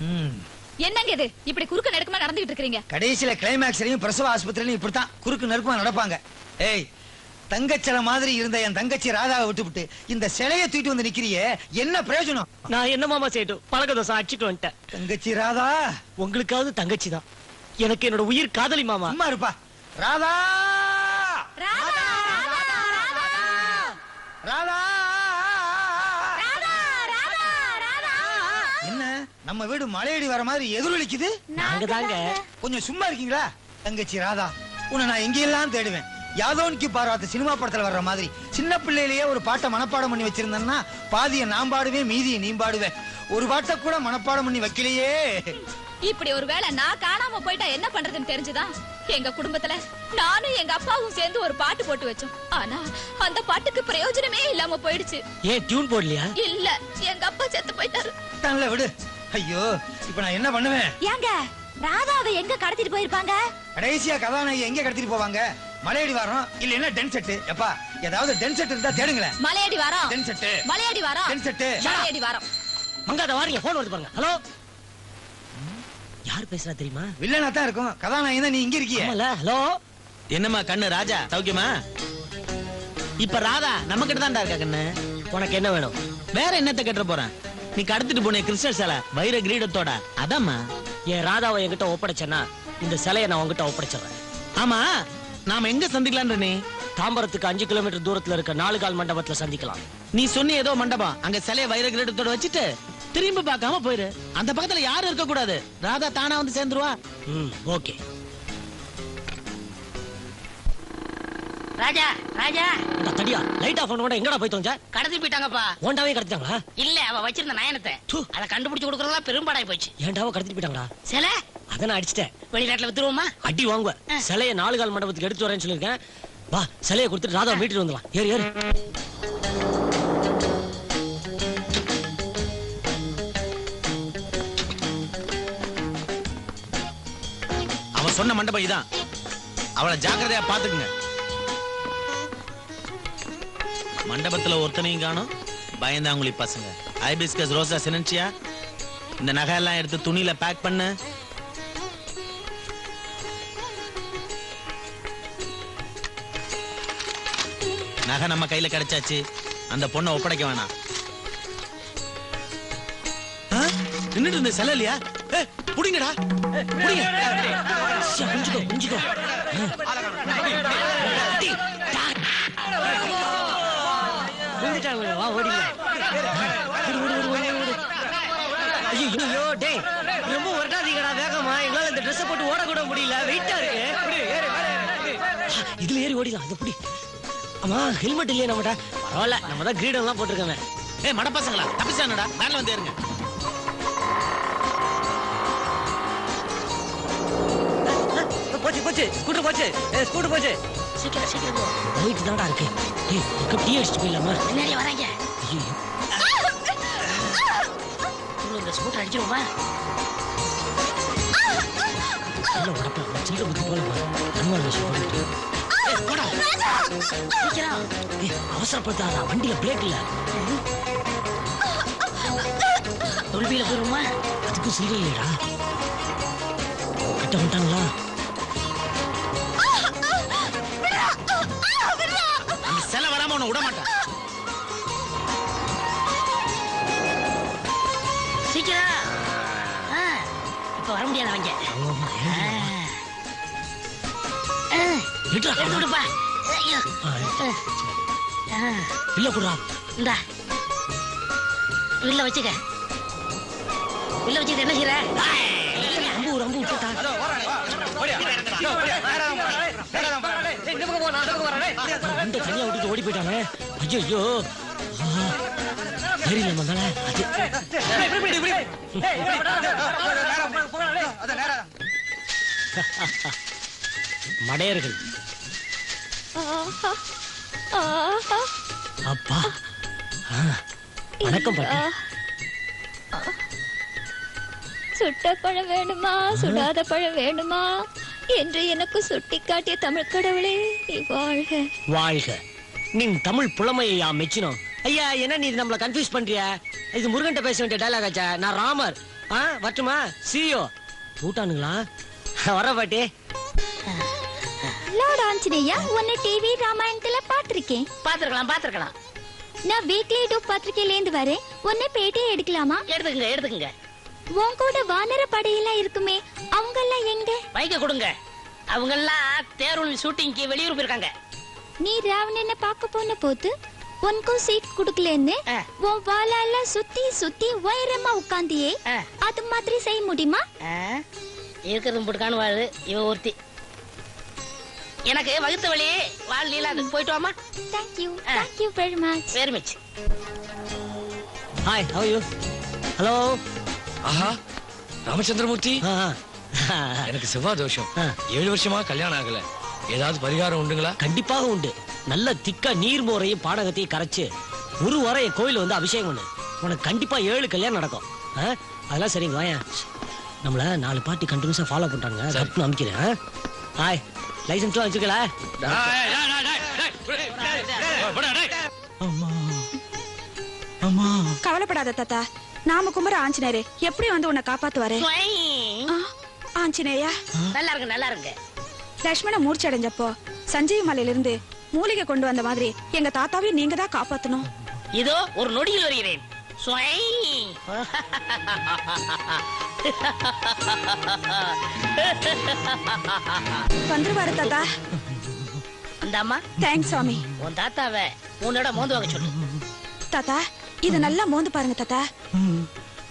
ம். என்னங்க இது? இப்படி குறுக்க நெடுக்குமா நடந்துகிட்டு இருக்கீங்க கடைசியில கிளைமேக்ஸ்லயும் பிரசவ ஆஸ்பத்திரியிலும் இப்படித்தான். குறுக்கு நெருக்கமா நடப்பாங்க. ஏய் தங்கச்சில மாதிரி இருந்த என் தங்கச்சி ராதாவை விட்டுவிட்டு இந்த சிலையை தூக்கிட்டு வந்து நிக்கிறியே என்ன பிரயோஜனம்? நான் என்ன மாமா செய்யட்டும் பழக்க தோசை அடிச்சுட்டு வந்துட்டேன். தங்கச்சி ராதா? உங்களுக்காவது தங்கச்சி தான் எனக்கு என்னோட உயிர் காதலி மாமா. அம்மா இருப்பா. ராதா! நம்ம வீடு மலையடி வர மாதிரி எதிரொலிக்குது? நாங்க தாங்க. கொஞ்சம் சும்மா இருக்கீங்களா? தங்கச்சி ராதா உன்னை நான் எங்கெல்லாம் தேடுவேன்? யாதோனிக்கு பார்வாத்த சினிமா படத்துல வர்ற மாதிரி சின்ன பிள்ளையிலேயே ஒரு பாட்டை மனப்பாடம் பண்ணி வச்சிருந்தேன்னா பாதியை நான் பாடுவேன் மீதியை நீ பாடுவேன் ஒரு பாட்டை கூட மனப்பாடம் பண்ணி வைக்கலையே. இப்படி ஒருவேளை நான் காணாம போயிட்டா என்ன பண்றதுன்னு தெரிஞ்சுதா? எங்க குடும்பத்துல நானும் எங்க அப்பாவும் சேர்ந்து ஒரு பாட்டு போட்டு வச்சோம். ஆனா அந்த பாட்டுக்கு பிரயோஜனமே இல்லாம போயிடுச்சு. ஏன் டியூன் போடலையா? இல்ல எங்க அப்பா செத்து போயிட்டாரு. தன்ல விடு. ஐயோ இப்ப நான் என்ன பண்ணுவேன்? ஏங்க ராதாவை எங்க கடத்திட்டு போயிருப்பாங்க? கடைசியா கதாநாயகி எங்க கடத்திட்டு போவாங்க? மலையடி வாரம் இல்லைன்னா டென் செட்டு எப்பா ஏதாவது டென் செட் இருந்தா தேடுங்களேன். மலையடி வாரம் டென் செட்டு மலையடி வாரம் டென் செட்டு மலையடி வாரம் மங்காத வாரிங்க போன் வருது பாருங்க. ஹலோ யார் பேசுறா தெரியுமா? வில்லனா தான் இருக்கும். கதாநாயகி தான் நீ இங்க இருக்கிய. ஆமால ஹலோ என்னம்மா கண்ணு ராஜா சௌக்கியமா? இப்ப ராதா நம்ம கிட்ட தான்டா இருக்கா கண்ணு? உனக்கு என்ன வேணும்? வேற என்னத்த கட்டுற போறேன்? நீ கடத்திட்டு போன கிருஷ்ண சிலை வைர கிரீடத்தோட. அதாம்மா. என் ராதாவை என்கிட்ட ஒப்படைச்சேன்னா இந்த சிலையை நான் உங்ககிட்ட ஒப்படைச்சிடுறேன். ஆமா நாம எங்க சந்திக்கலான்ற நீ தாம்பரத்துக்கு அஞ்சு கிலோமீட்டர் தூரத்துல இருக்க நாலு கால் மண்டபத்துல சந்திக்கலாம். நீ சொன்ன ஏதோ மண்டபம் அங்க சிலைய வைர கிரீடத்தோட வச்சுட்டு திரும்பி பார்க்காம போயிரு. அந்த பக்கத்துல யாரும் இருக்க கூடாது ராதா தானா வந்து சேர்ந்துருவா? ம் ஓகே. ராஜா ராஜா. இந்த தடியா லைட் ஆஃப் பண்ண எங்கடா போய் தோஞ்ச கடத்தி போயிட்டாங்கப்பா. ஓண்டாவே கடத்திட்டாங்களா? இல்ல அவ வச்சிருந்த நயனத்தை. அதை கண்டுபிடிச்சு கொடுக்கறதா பெரும்பாடாய் போச்சு. ஏன்டாவோ கடத்திட்டு போயிட்டாங்களா? சில? அதை நான் அடிச்சிட்டேன். வெளிநாட்டுல வித்துருவோமா? அடி வாங்குவேன் ஆ. சிலையை நாலு கால் மண்டபத்துக்கு எடுத்து வரேன்னு சொல்லியிருக்கேன். வா சிலையை கொடுத்துட்டு ராதா மீட்டுட்டு வந்துடலாம். ஏறு ஏறு. அவன் சொன்ன மண்டபம் இதான். அவளை ஜாக்கிரதையா பாத்துக்குங்க மண்டபத்துல ஒருத்தனையும் காணும் பயந்தாங்குழி பசங்க ஐபிஸ்கஸ் ரோசா சினன்சியா இந்த நகை எல்லாம் எடுத்து துணியில பேக் பண்ணு நகை நம்ம கையில கிடைச்சாச்சு அந்த பொண்ணை ஒப்படைக்க வேணாம் நின்றுட்டு இருந்த சிலை இல்லையா புடிங்கடா புடிங்க புரிஞ்சுக்கோ புரிஞ்சுக்கோ குஞ்சுக்கோ வா ஓடிங்க ஐயோ டேய் ரொம்ப ஒரட்டாதீங்கடா வேகமா. எங்களால இந்த ட்ரெஸ் போட்டு ஓட கூட முடியல. வெயிட்டா இருக்கு. இதுல ஏறி ஓடிலாம் அந்த புடி. ஆமா ஹெல்மெட் இல்லையா நம்மட பரவாயில்ல நம்ம தான் கிரீடம் எல்லாம் போட்டிருக்கோமே. ஏய் மட பசங்களா தப்பிச்சானடா மேல வந்து ஏறுங்க. போச்சு போச்சு. ஸ்கூட்டர் போச்சு. ஸ்கூட்டர் போச்சு. சீக்கிரம் சீக்கிரம் போயிட்டு தான்டா இருக்கு. டேய் இங்க டீ அடிச்சுட்டு போயிடலாமா? வராங்க. இந்த ஸ்கூட்டர் அடிச்சிருவோமா? உடப்பா புத்தி அனுமான் விஷயம் அவசரப்படாதா வண்டியில பிரேக் இல்ல. தொல்பியில போயிருவோமா? அதுக்கும் சீரியல் இல்லடா கிட்ட வந்துட்டாங்களா? ஆ, ஆ, இல்ல குடுறா இந்தா வில்ல வச்சுக்க வில்ல வச்சுக்க என்ன செய்யற அம்பு ஒரு அம்பு விட்டுட்டா இந்த தனியா விட்டுட்டு ஓடி போயிட்டாங்க ஐயோ தெரியல மடையர்கள். அப்பா. வணக்கம் பாட்டி. சுட்ட பழம் வேணுமா? சுடாத பழம் வேணுமா? என்று எனக்கு சுட்டி காட்டிய தமிழ் கடவுளே நீ வாழ்க. வாழ்க. நீ தமிழ் புலமையை மெச்சினோம். ஐயா என்ன நீ நம்மள கன்ஃபியூஸ் பண்றியா? இது முருகன்ட்ட பேச வேண்டிய டைலாக் ஆச்சா? நான் ராமர். ஆ வரட்டுமா? சியோ கூட்டானுங்களா வர பாட்டி. லார்ட் ஆஞ்சநேயா உன்னை டிவி ராமாயணத்துல பாத்திருக்கேன் பாத்துருக்கலாம் பாத்துருக்கலாம் நான் வீக்லி டூ பத்திரிக்கையில இருந்து வரேன். உன்னை பேட்டியே எடுக்கலாமா? எடுத்துக்கங்க எடுத்துக்கங்க. உன் கூட வானர படையெல்லாம் இருக்குமே அவங்க எல்லாம் எங்க? பைக்க கொடுங்க. அவங்க எல்லாம் தேர்வு ஷூட்டிங்க்கு வெளியூர் போயிருக்காங்க. நீ ராவணனை பார்க்க போன போது உனக்கும் சீட் குடுக்கலன்னு. உன் வாளால சுத்தி சுத்தி உயரமா உட்காந்தியே. அது மாதிரி செய்ய முடியுமா? ஆ, இருக்கிறது போட்டுக்கானு வாழு இவ ஒருத்தி. எனக்கு வகுத்த வழி வாழ் நீலாது போயிட்டு வாமா thank you. Thank you very much very much hi how you hello ஆஹா ராமச்சந்திரமூர்த்தி? எனக்கு செவ்வாய் தோஷம். ஏழு வருஷமா கல்யாணம் ஆகல. ஏதாவது பரிகாரம் உண்டுங்களா? கண்டிப்பாக உண்டு. நல்ல திக்கா நீர் மோரையும் பானகத்தையும் கரைச்சு ஒரு வாரம் என் கோயில வந்து அபிஷேகம் பண்ணு. உனக்கு கண்டிப்பா ஏழு கல்யாணம் நடக்கும். ஆ? அதெல்லாம் சரிங்க வாயேன் நம்மள நாலு பார்ட்டி கண்டினியூஸா ஃபாலோ பண்றாங்க. தப்பு அமைக்கிறேன் ஆ? ஹாய் லைசன்ஸ்லாம் வச்சுக்கல அம்மா கவலைப்படாத தாத்தா. நாம கும்புற ஆஞ்சநேயரே. எப்படி வந்து உன்னை காப்பாத்துவாரு. ஆ, ஆஞ்சநேயா? நல்லா இருக்கு நல்லா இருக்கு லட்சுமண மூர்ச்சி அடைஞ்சப்போ சஞ்சீவி மலையில இருந்து மூலிகை கொண்டு வந்த மாதிரி எங்க தாத்தாவையும் நீங்க தான் காப்பாத்தணும். இதோ ஒரு நொடியில் வருகிறேன். வந்துருவாரு தாத்தா. இந்த அம்மா தேங்க்ஸ் சுவாமி. உன் தாத்தாவை உன்னோட மோந்து வாங்க சொல்லு. தாத்தா இது நல்லா மோந்து பாருங்க தாத்தா.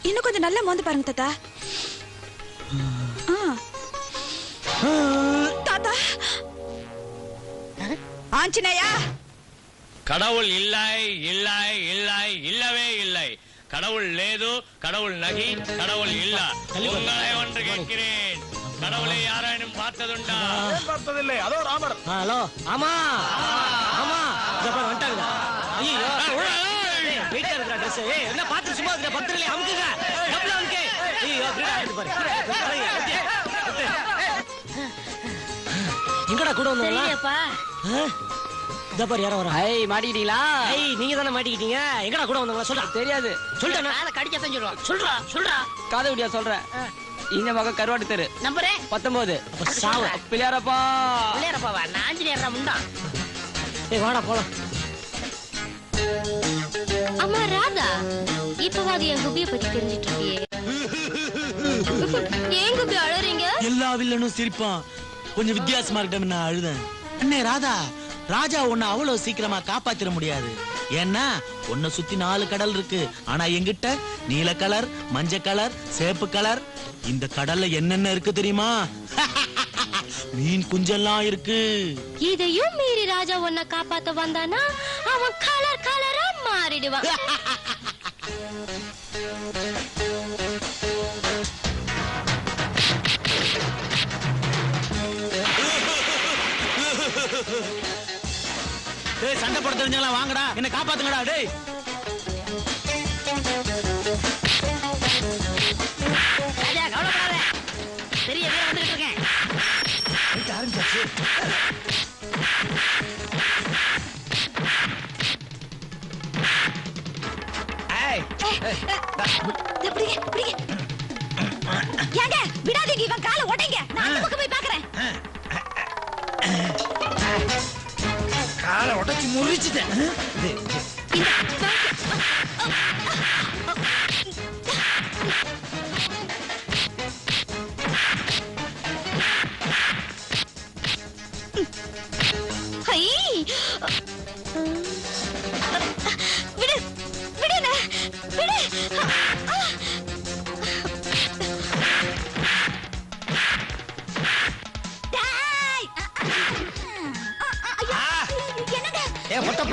இன்னும் கொஞ்சம் நல்லா மோந்து பாருங்க தாத்தா. ஆ. ஆஞ்சநேயா! கடவுள் இல்லை இல்லை இல்லை இல்லவே இல்லை. கடவுள் லேது கடவுள் நகி கடவுள் இல்ல. உங்களை ஒன்று கேட்கிறேன். கடவுளை யாராயினும் பார்த்ததுண்டா? ஆ, ஹலோ ஆமா. ஆமா. வந்துட்டாங்க. ஐயோ வெயிட்டா இருக்கிற ட்ரெஸ் ஏய் என்ன பார்த்து சும்மா இருக்கிற பத்திரிலே அமுக்குங்க. டபுள் அமுக்கு. ஐயோ பிரீடா எடுத்து பாரு. எங்கடா கூட வந்தவங்களா? இதோ பாரு யாரோ வரா ஐய் மாட்டிக்கிட்டீங்களா? ஐய் நீங்க தானே மாட்டிக்கிட்டீங்க? எங்கடா கூட வந்தவங்களா? சொல்றா. தெரியாது. சொல்லிட்டேன் காதை கடிக்கத்தான் சொல்லுவான் சொல்றா சொல்றா. காதை விடியா சொல்றேன். இந்த பக்கம் கருவாட்டு தெரு. நம்பரே? பத்தொன்பது அப்ப சாவு. பிள்ளையாரப்பா. பிள்ளையாரப்பாவா? நான் ஆஞ்சநேயர் முண்டான் ஏய் வாடா போலாம். அம்மா ராதா. இப்பவாது என் குபிய பத்தி தெரிஞ்சிட்டு இருக்கியே. ஏன் குபி அழறீங்க? எல்லா வில்லனும் சிரிப்பான். கொஞ்சம் வித்தியாசமா இருக்கட்டும் நான் அழுதேன். அண்ணே ராதா ராஜா உன்னை அவ்வளவு சீக்கிரமா காப்பாத்திர முடியாது. ஏன்னா உன்னை சுத்தி நாலு கடல் இருக்கு. ஆனா எங்கிட்ட நீல கலர் மஞ்சள் கலர் சேப்பு கலர் இந்த கடல்ல என்னென்ன இருக்கு தெரியுமா? மீன் குஞ்செல்லாம் இருக்கு. இதையும் மீறி ராஜா உன்னை காப்பாத்த வந்தானா? அவன் கலர் கலரா மாறிடுவான். டேய் சண்டை போட தெரிஞ்சவங்களா வாங்கடா என்ன காப்பாத்துங்கடா டேய் ராஜா கவலைப்படாத பெரிய வீரன் வந்துட்டு இருக்கேன் பிடிங்க பிடிங்க ஏங்க விடாதீங்க இவன் காலை உடைங்க 俺たち。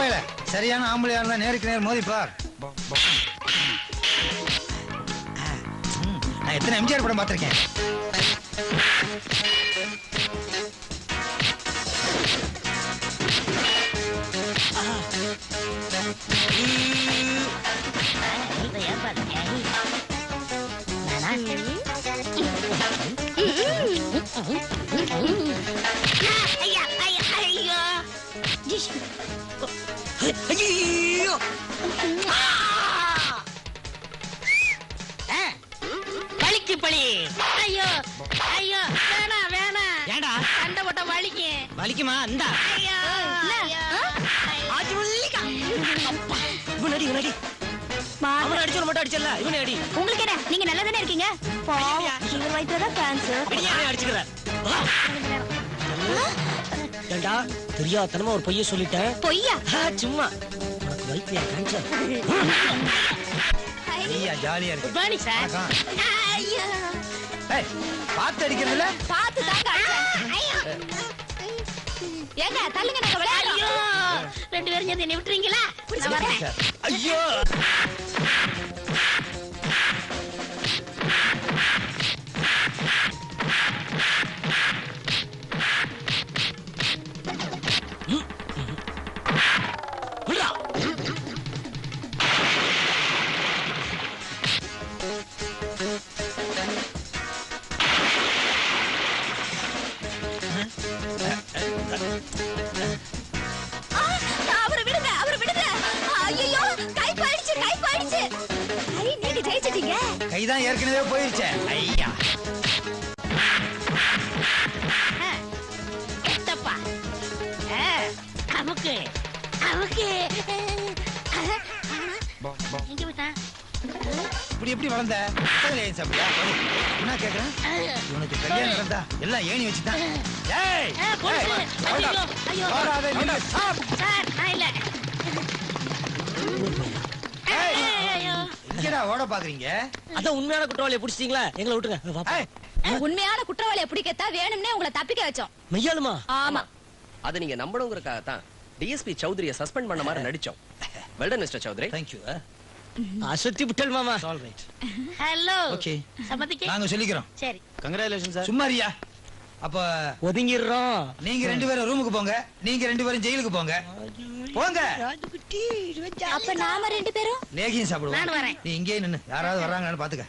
பையல. சரியான ஆம்பளையா இருந்தா நேருக்கு நேர் மோதி பார். நான் எத்தனை எம்ஜிஆர் படம் பார்த்திருக்கேன்? வலிக்குமா? இந்தா. ஐயோ ஐயோ ஆச்சு வலிக்கா. அப்பா, இவன் அடி இவன் அடி. அவனை அடிச்சு மட்டும் அடிச்சல இவனை அடி. உங்களுக்கு என்ன? நீங்க நல்லா தானே இருக்கீங்க இவர் வயிற்றுதான் கேன்சர் வா. ஏண்டா தெரியாதனமா ஒரு பொய்ய சொல்லிட்டேன்? பொய்யா? ஆ, சும்மா. உனக்கு வயிற்றுல கேன்சர் ஐயா. ஜாலியா இருக்கு. சார் அடிக்கிறதுல? பார்த்து தாங்க. ஏங்க தள்ளுங்க நாங்க விளையாடுறோம். ரெண்டு பேரும் சேர்ந்து என்னை விட்டுறீங்களா? ஐயோ. கைதான் ஏற்கனவே போயிருச்சே. ஐயா. எட்டப்பா ஆ, அமுக்கு அமுக்கு. எங்க விட்டான் இப்படி எப்படி வளர்ந்த? ஏன் சாப்பிட்டியா? போடு. என்ன கேக்குறேன் இவனுக்கு கல்யாணம் நடந்தா எல்லாம் ஏணி வச்சுதான். ஏய் ஐயோ. ஐயோ. சார் நான் இல்ல. எங்கடா ஓட பாக்குறீங்க? அதான் உண்மையான குற்றவாளியை பிடிச்சிட்டீங்களா? எங்களை. ஏய், உண்மையான குற்றவாளியை பிடிக்கத்தா வேணும்னே உங்களை தப்பிக்க வச்சோம். மெய்யாலுமா ஆமா. அதை நீங்க நம்பணுங்கிறதுக்காக தான் டிஎஸ்பி சௌத்ரியை சஸ்பெண்ட் பண்ண மாதிரி நடிச்சோம். Well done mister Chowdhury. ஆ. அசத்தி விட்டல் மாமா. All right. Hello Okay. சம்மதிக்கு நாங்க சொல்லிக்கிறோம். சரி. கங்க்ராச்சுலேஷன் சார் சும்மா இருயா அப்ப ஒதுங்கிடுறோம். நீங்க ரெண்டு பேரும் ரூமுக்கு போங்க. நீங்க ரெண்டு பேரும் ஜெயிலுக்கு போங்க. போங்க. அப்ப நாம ரெண்டு பேரும்? லேகியம் சாப்பிடுவோம். நீ இங்கேயே நின்னு. யாராவது வர்றாங்களான்னு பாத்துக்க.